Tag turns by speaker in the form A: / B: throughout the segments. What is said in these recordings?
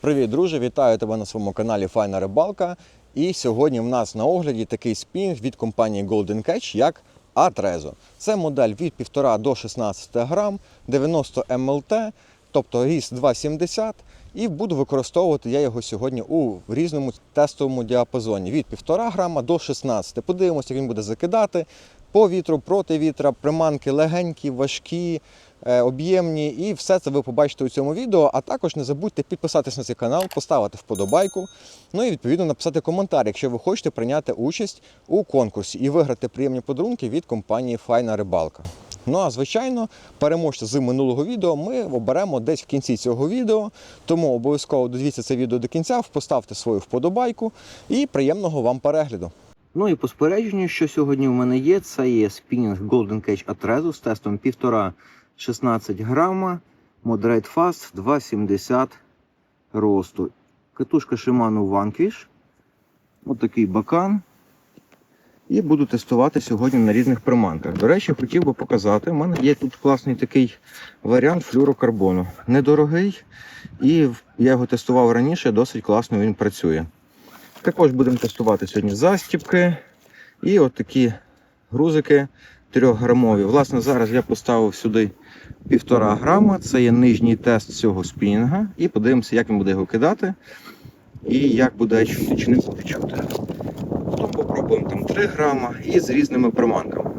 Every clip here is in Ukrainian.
A: Привіт, друже! Вітаю тебе на своєму каналі Файна Рибалка. І сьогодні в нас на огляді такий спінг від компанії Golden Catch, як Atrezo. Це модель від 1,5 до 16 грам, 90 МЛТ, тобто ріст 2,70. І буду використовувати я його сьогодні у різному тестовому діапазоні від 1,5 грама до 16. Подивимося, як він буде закидати по вітру, проти вітра, приманки легенькі, важкі, об'ємні, і все це ви побачите у цьому відео. А також не забудьте підписатись на цей канал, поставити вподобайку, ну і відповідно написати коментар, якщо ви хочете прийняти участь у конкурсі і виграти приємні подарунки від компанії Файна Рибалка. Ну а звичайно, переможця з минулого відео ми оберемо десь в кінці цього відео. Тому обов'язково дивіться це відео до кінця, поставте свою вподобайку і приємного вам перегляду. Ну і по спорядженню, що сьогодні в мене є, це є спінінг Golden Catch Atrezo з тестом 1,5-16 грама, Moderate Fast 2,70 росту. Катушка Shimano Vanquish. Отакий бакан. І буду тестувати сьогодні на різних приманках. До речі, хотів би показати. У мене є тут класний такий варіант флюрокарбону. Недорогий, і я його тестував раніше, досить класно він працює. Також будемо тестувати сьогодні застіпки і от такі грузики 3-грамові. Власне, зараз я поставив сюди 1,5 грама. Це є нижній тест цього спінінга. І подивимося, як він буде його кидати і як буде чути, чи не буде чути. Потім попробуємо там 3 грама і з різними приманками.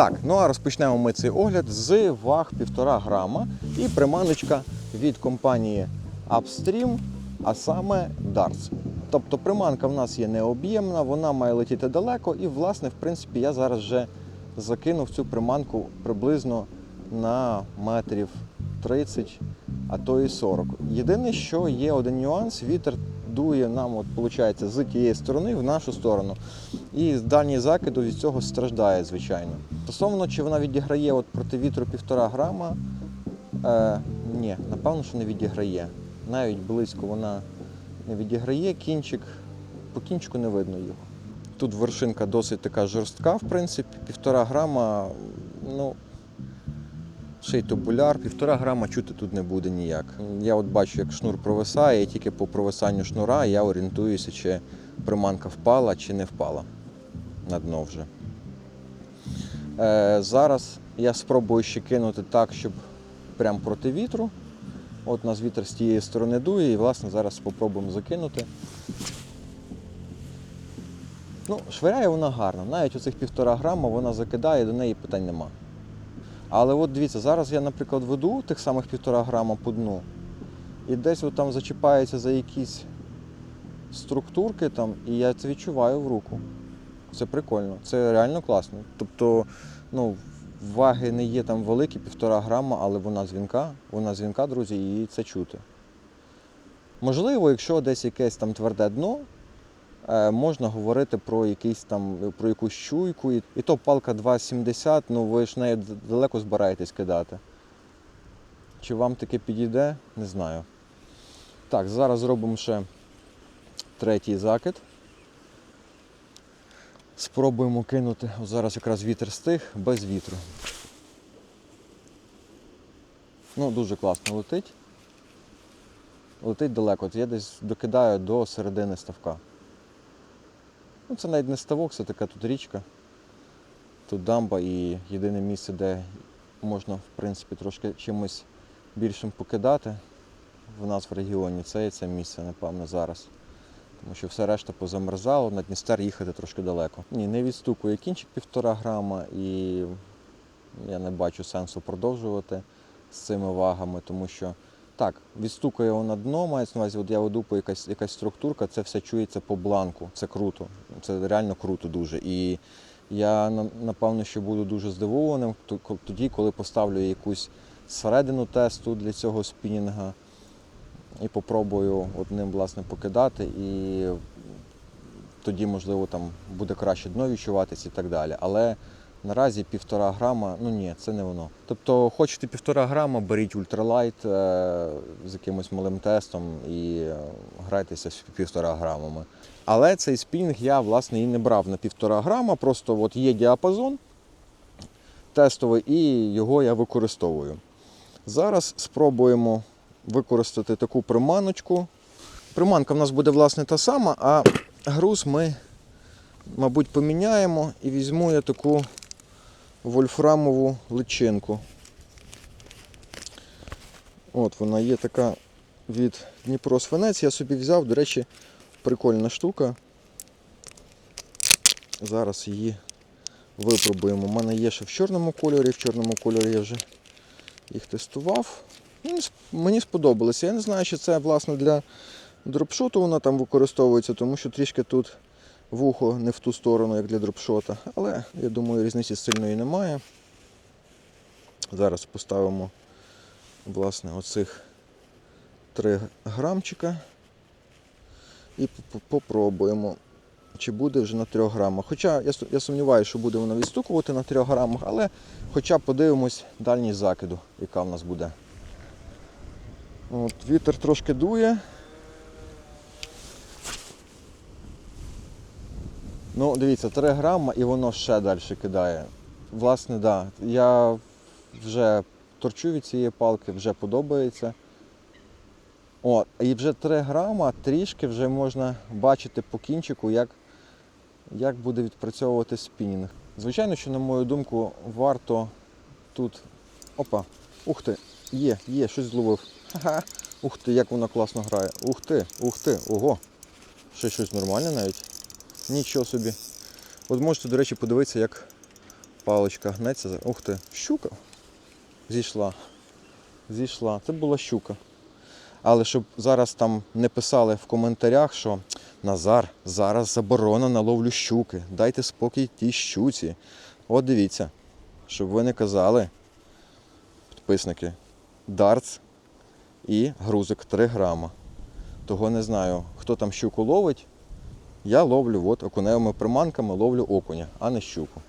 A: Так, ну а розпочнемо ми цей огляд з ваг 1,5 грама і приманочка від компанії Upstream, а саме Darts. Тобто приманка в нас є необ'ємна, вона має летіти далеко, і, власне, в принципі, я зараз вже закинув цю приманку приблизно на метрів 30, а то і 40. Єдине, що є один нюанс, вітер дує нам, от, виходить, з тієї сторони в нашу сторону. І дальній закиду від цього страждає, звичайно. Стосовно, чи вона відіграє от проти вітру 1,5 грама, е, ні, напевно, що не відіграє. Навіть близько вона не відіграє кінчик, по кінчику не видно його. Тут вершинка досить така жорстка, в принципі, півтора грама, ну, ще й тубуляр, півтора грама чути тут не буде ніяк. Я от бачу, як шнур провисає, і тільки по провисанню шнура я орієнтуюся, чи приманка впала, чи не впала на дно вже. Е, зараз я спробую ще кинути так, щоб прямо проти вітру. От нас вітер з тієї сторони дує, і власне зараз спробуємо закинути. Ну, швиряє вона гарно. Навіть оцих півтора грама вона закидає, до неї питань нема. Але от дивіться, зараз я, наприклад, веду тих самих півтора грама по дну, і десь от там зачіпається за якісь структурки там, і я це відчуваю в руку. Це прикольно, це реально класно. Тобто, ну, ваги не є там великі, півтора грама, але вона дзвінка, вона дзвінка, друзі, і це чути. Можливо, якщо десь якесь там тверде дно, можна говорити про якийсь там про якусь чуйку. І, і то палка 2,70, ну ви ж нею далеко збираєтесь кидати. Чи вам таке підійде, не знаю. Так, зараз зробимо ще третій закид. Спробуємо кинути. О, Зараз якраз вітер стих без вітру. Ну, дуже класно летить. Летить далеко. От я десь докидаю до середини ставка. Ну, це навіть не ставок, це така тут річка. Тут дамба і єдине місце, де можна, в принципі, трошки чимось більшим покидати в нас в регіоні. Це і це місце, напевно, зараз. Тому що все решта позамерзало, на Дністер їхати трошки далеко. Ні, не відстукує кінчик півтора грама і я не бачу сенсу продовжувати з цими вагами, тому що так, відстукує вона дно, мається на увазі, от я веду по якась, якась структурка, це все чується по бланку. Це круто. Це реально круто дуже. І я напевно, що буду дуже здивованим тоді, коли поставлю якусь середину тесту для цього спінінга і попробую от ним власне покидати, і тоді, можливо, там буде краще дно відчуватись і так далі. Але Наразі півтора грама, ну ні, це не воно. Тобто, хочете півтора грама, беріть ультралайт е, з якимось малим тестом і е, грайтеся з півтора грамами. Але цей спінг я власне і не брав на півтора грама, просто от є діапазон тестовий і його я використовую. Зараз спробуємо використати таку приманочку. Приманка в нас буде власне та сама, а груз ми, мабуть, поміняємо і візьму я таку вольфрамову личинку. От вона є така від Дніпро Свинець. Я собі взяв, до речі, прикольна штука. Зараз її випробуємо. У мене є ще в чорному кольорі, в чорному кольорі я вже їх тестував. Мені сподобалося. Я не знаю, чи це власне для дропшоту вона там використовується, тому що трішки тут вухо не в ту сторону, як для дропшота. Але я думаю, різниці сильної немає. Зараз поставимо власне оцих 3 грамчика і попробуємо, чи буде вже на 3 грамах. Хоча я, сумніваюся, що буде вона відстукувати на 3 грамах, але хоча б подивимось дальність закиду, яка в нас буде. От, вітер трошки дує. Ну, дивіться, 3 грама і воно ще далі кидає. Власне, так. Да, я вже торчу від цієї палки, вже подобається. О, і вже 3 грама трішки вже можна бачити по кінчику, як, як буде відпрацьовувати спінінг. Звичайно, що, на мою думку, варто тут. Опа, ух ти, є, є, щось зловив. Ха-ха. Ух ти, як вона класно грає. Ух ти, ух ти, ого. Ще щось нормальне навіть. Нічого собі. От можете, до речі, подивитися, як паличка гнеться. Ух ти, щука. Зійшла. Зійшла. Це була щука. Але щоб зараз там не писали в коментарях, що Назар, зараз заборона на ловлю щуки. Дайте спокій тій щуці. От дивіться, щоб ви не казали, підписники, дартс і грузик 3 грама. Того не знаю, хто там щуку ловить. Я ловлю от окуневими приманками, ловлю окуня, а не щуку.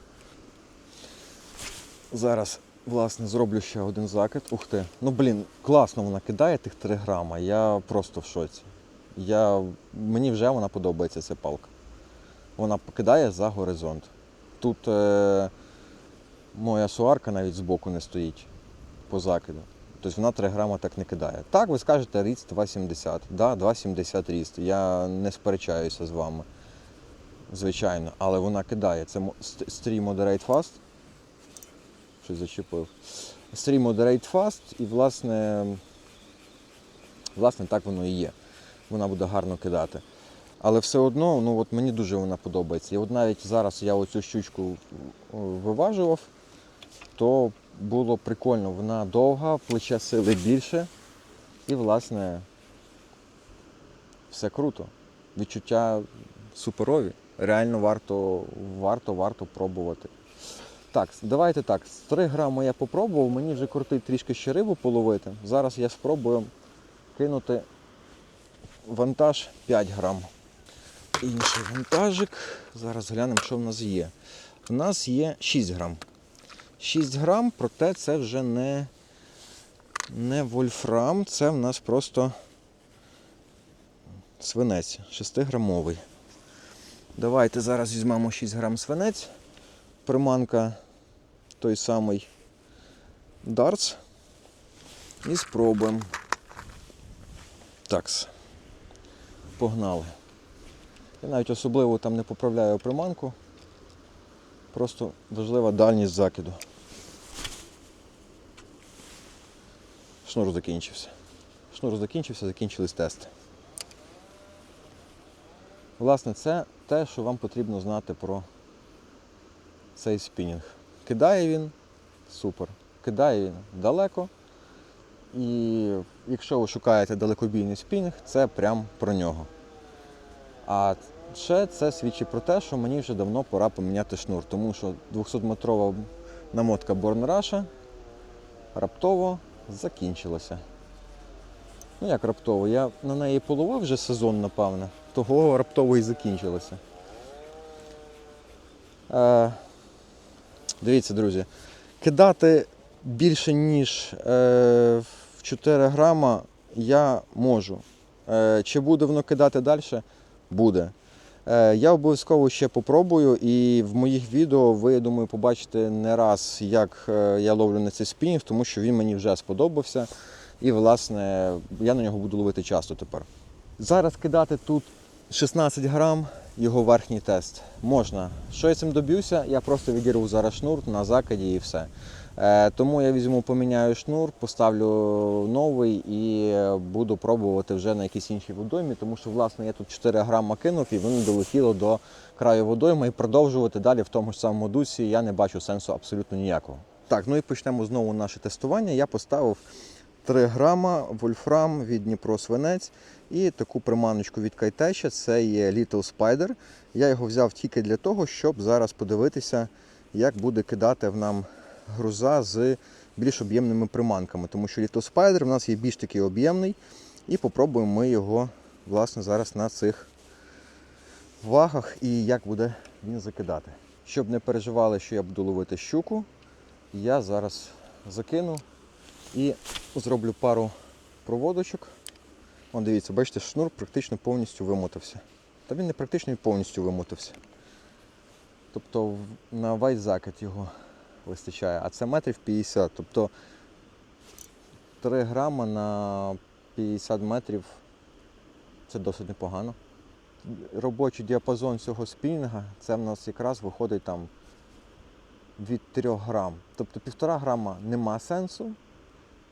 A: Зараз, власне, зроблю ще один закид. Ух ти. Ну блін, класно вона кидає тих 3 грама. Я просто в шоці. Я... Мені вже вона подобається ця палка. Вона покидає за горизонт. Тут е... моя суарка навіть збоку не стоїть по закиду. Тобто вона 3 грама так не кидає. Так, ви скажете, ріст 2,70. Да, 2,70 ріст. Я не сперечаюся з вами. Звичайно, але вона кидає. Це мо- ст- Moderate Fast. Щось зачепив. Stream Moderate Fast і власне, власне так воно і є. Вона буде гарно кидати. Але все одно, ну от мені дуже вона подобається. І от навіть зараз я оцю щучку виважував, то було прикольно. Вона довга, плече сили більше. І, власне, все круто. Відчуття суперові. Реально варто, варто, варто пробувати. Так, давайте так. З 3 грами я попробував, мені вже крутить трішки ще рибу половити. Зараз я спробую кинути вантаж 5 грам. Інший вантажик. Зараз глянемо, що в нас є. У нас є 6 грам. 6 грам, проте це вже не, не вольфрам, це в нас просто свинець 6-грамовий. Давайте зараз візьмемо 6 грам свинець. Приманка той самий дартс. І спробуємо. Такс. Погнали. Я навіть особливо там не поправляю приманку. Просто важлива дальність закиду. Шнур закінчився. Шнур закінчився, закінчились тести. Власне, це те, що вам потрібно знати про цей спінінг. Кидає він супер. Кидає він далеко. І якщо ви шукаєте далекобійний спінінг, це прям про нього. А ще це свідчить про те, що мені вже давно пора поміняти шнур, тому що 200-метрова намотка Born Russia раптово закінчилася. Ну як раптово? Я на неї половив вже сезон, напевне, того раптово і закінчилося. Е, Дивіться, друзі, кидати більше, ніж е, в 4 грама я можу. Е, чи буде воно кидати далі? Буде. Е, я обов'язково ще попробую, і в моїх відео ви, я думаю, побачите не раз, як е, я ловлю на цей спінінг, тому що він мені вже сподобався. І, власне, я на нього буду ловити часто тепер. Зараз кидати тут 16 грам, його верхній тест. Можна. Що я цим доб'юся? Я просто відірву зараз шнур на закиді і все. Е, тому я візьму, поміняю шнур, поставлю новий і е, буду пробувати вже на якійсь іншій водоймі, тому що власне я тут 4 грама кинув і воно долетіло до краю водойми і продовжувати далі в тому ж самому дусі я не бачу сенсу абсолютно ніякого. Так, ну і почнемо знову наше тестування. Я поставив 3 грама вольфрам від Дніпро Свинець і таку приманочку від Кайтеча. Це є Little Spider. Я його взяв тільки для того, щоб зараз подивитися, як буде кидати в нам груза з більш об'ємними приманками. Тому що Spider в нас є більш такий об'ємний. І попробуємо ми його власне зараз на цих вагах і як буде він закидати. Щоб не переживали, що я буду ловити щуку, я зараз закину і зроблю пару проводочок. Вон дивіться, бачите, шнур практично повністю вимотався. Та він не практично він повністю вимотався. Тобто на вайт-закид його вистачає, а це метрів 50. Тобто 3 грама на 50 метрів це досить непогано. Робочий діапазон цього спінінга це в нас якраз виходить там від 3 грам. Тобто півтора грама нема сенсу.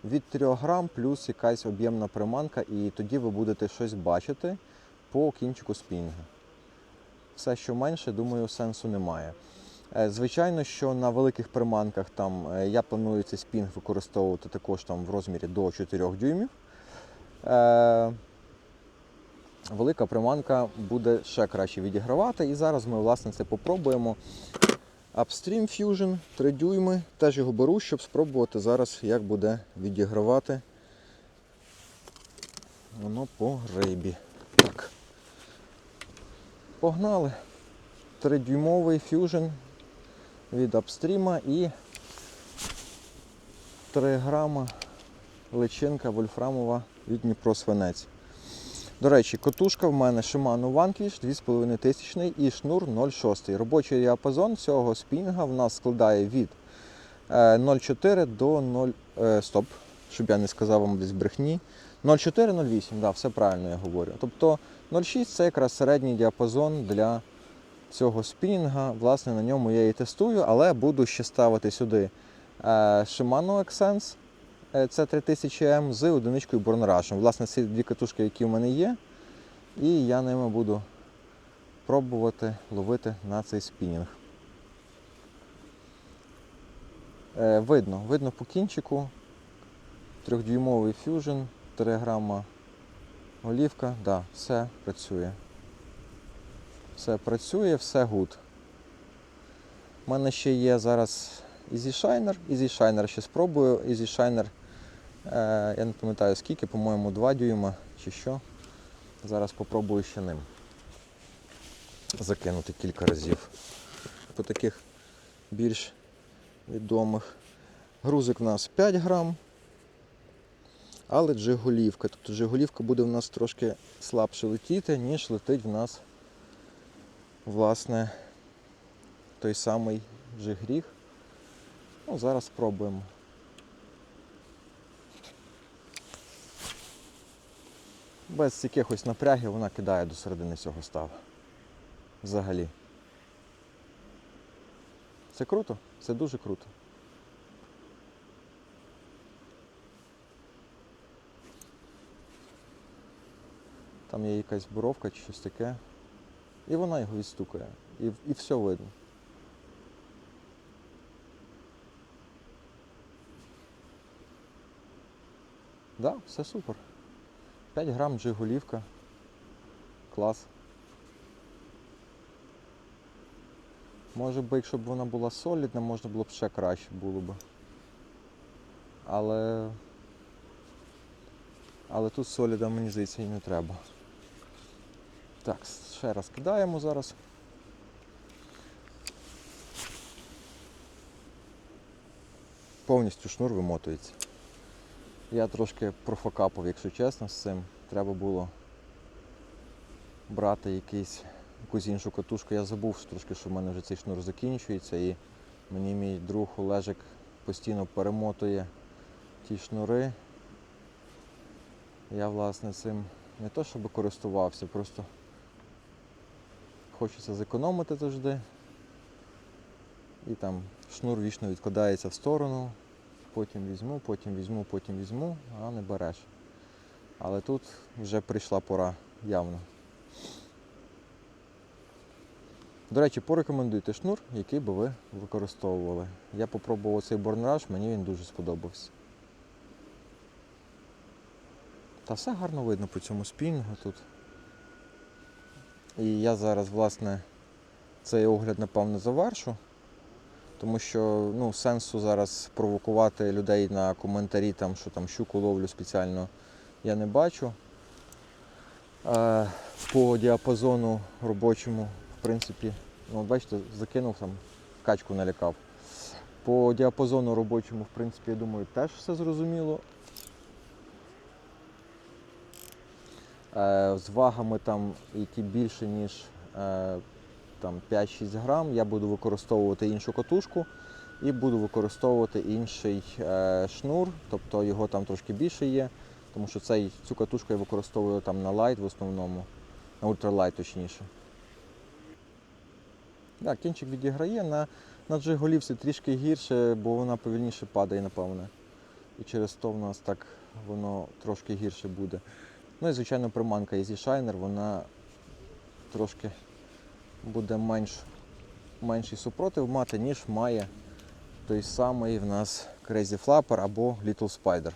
A: Від 3 грам плюс якась об'ємна приманка, і тоді ви будете щось бачити по кінчику спінінга. Все, що менше, думаю, сенсу немає. Е, Звичайно, що на великих приманках там е, я планую цей спінг використовувати також там в розмірі до 4 дюймів. Е, Велика приманка буде ще краще відігравати. І зараз ми власне це попробуємо. Upstream Fusion 3 дюйми. Теж його беру, щоб спробувати зараз, як буде відігравати воно по рибі. Так. Погнали. 3-дюймовий Fusion від Upstream і 3 грама личинка вольфрамова від Дніпро Свинець. До речі, котушка в мене Shimano Vanquish 2500 і шнур 0,6. Робочий діапазон цього спінга в нас складає від е, 0,4 до 0. е, Стоп, щоб я не сказав вам десь брехні. 0,4-0,8, да, все правильно я говорю. Тобто 0,6 це якраз середній діапазон для цього спінінга. Власне, на ньому я і тестую, але буду ще ставити сюди е, Shimano Accents Е, це 3000М з одиничкою Rush. Власне, ці дві катушки, які в мене є, і я ними буду пробувати ловити на цей спінінг. Е, видно, видно по кінчику. Трьохдюймовий Fusion, 3 грама олівка, да, все працює. Все працює, все гуд. У мене ще є зараз Easy Shiner. Easy Shiner ще спробую. Easy Shiner, е, я не пам'ятаю скільки, по-моєму, 2 дюйма чи що. Зараз попробую ще ним закинути кілька разів. По таких більш відомих. Грузик у нас 5 грам. Але джиголівка. Тобто джиголівка буде в нас трошки слабше летіти, ніж летить в нас власне той самий джигріг. Ну, зараз спробуємо. Без якихось напрягів вона кидає до середини цього става. Взагалі. Це круто, це дуже круто. Там є якась буровка чи щось таке. І вона його відстукає. І, і все видно. Да, все супер. 5 грам джигулівка. Клас. Може би, якщо б вона була солідна, можна було б ще краще було б. Але. Але тут соліда, мені здається, і не треба. Так, ще раз кидаємо зараз. повністю шнур вимотується. Я трошки профокапав, якщо чесно, з цим. Треба було брати якийсь, якусь іншу катушку. Я забув трошки, що в мене вже цей шнур закінчується і мені мій друг Олежик постійно перемотує ті шнури. Я власне цим не то щоб користувався, просто хочеться зекономити завжди. І там шнур вічно відкладається в сторону, потім візьму, потім візьму, потім візьму, а не береш. Але тут вже прийшла пора явно. До речі, порекомендуйте шнур, який би ви використовували. Я попробував цей борнраж, мені він дуже сподобався. Та все гарно видно по цьому спінінгу тут. І я зараз, власне, цей огляд, напевно, завершу, тому що ну, сенсу зараз провокувати людей на коментарі, там, що там щуку ловлю спеціально, я не бачу. Е, по діапазону робочому, в принципі, ну, бачите, закинув там, качку налякав. По діапазону робочому, в принципі, я думаю, теж все зрозуміло. З вагами там, які більше, ніж е, там, 5-6 грам, я буду використовувати іншу катушку і буду використовувати інший е, шнур, тобто його там трошки більше є, тому що цей, цю катушку я використовую там на лайт в основному, на ультралайт точніше. Да, кінчик відіграє, на, на джиголівці трішки гірше, бо вона повільніше падає, напевне. І через то в нас так воно трошки гірше буде. Ну і звичайно приманка Easy Shiner, вона трошки буде менш, менший супротив мати, ніж має той самий в нас Crazy Flapper або Little Spider.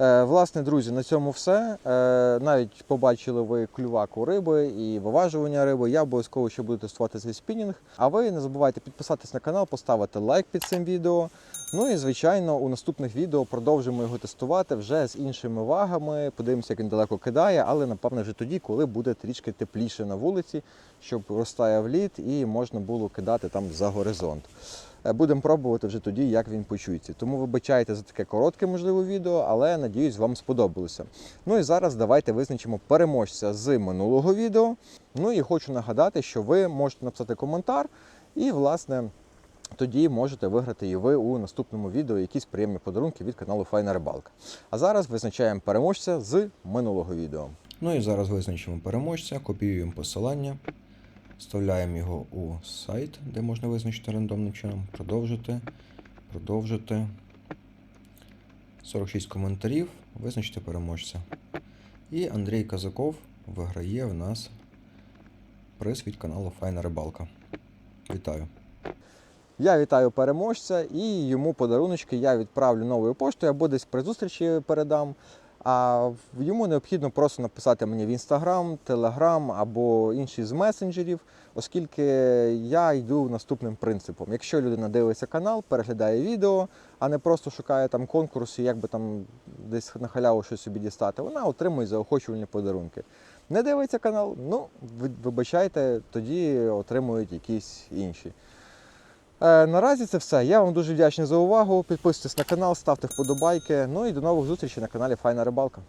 A: Е, власне, друзі, на цьому все. Е, навіть побачили ви клювак у риби і виважування риби. Я обов'язково ще буду тестувати цей спінінг. А ви не забувайте підписатись на канал, поставити лайк під цим відео. Ну і звичайно, у наступних відео продовжимо його тестувати вже з іншими вагами. Подивимося, як він далеко кидає, але напевне вже тоді, коли буде трішки тепліше на вулиці, щоб розтаяв лід і можна було кидати там за горизонт. Е, Будемо пробувати вже тоді, як він почується. Тому вибачайте за таке коротке, можливо, відео, але надіюсь, вам сподобалося. Ну і зараз давайте визначимо переможця з минулого відео. Ну і хочу нагадати, що ви можете написати коментар і, власне, тоді можете виграти і ви у наступному відео якісь приємні подарунки від каналу Файна Рибалка. А зараз визначаємо переможця з минулого відео. Ну і зараз визначимо переможця, копіюємо посилання, вставляємо його у сайт, де можна визначити рандомним чином. Продовжити, продовжити. 46 коментарів, визначити переможця. І Андрій Казаков виграє в нас приз від каналу Файна Рибалка. Вітаю! Я вітаю переможця і йому подаруночки я відправлю новою поштою або десь при зустрічі передам. А йому необхідно просто написати мені в інстаграм, телеграм або інший з месенджерів, оскільки я йду наступним принципом. Якщо людина дивиться канал, переглядає відео, а не просто шукає там конкурси, як би там десь на халяву щось собі дістати, вона отримує заохочувальні подарунки. Не дивиться канал, ну вибачайте, тоді отримують якісь інші. Е, наразі це все. Я вам дуже вдячний за увагу. Підписуйтесь на канал, ставте вподобайки. Ну і до нових зустрічей на каналі Файна Рибалка.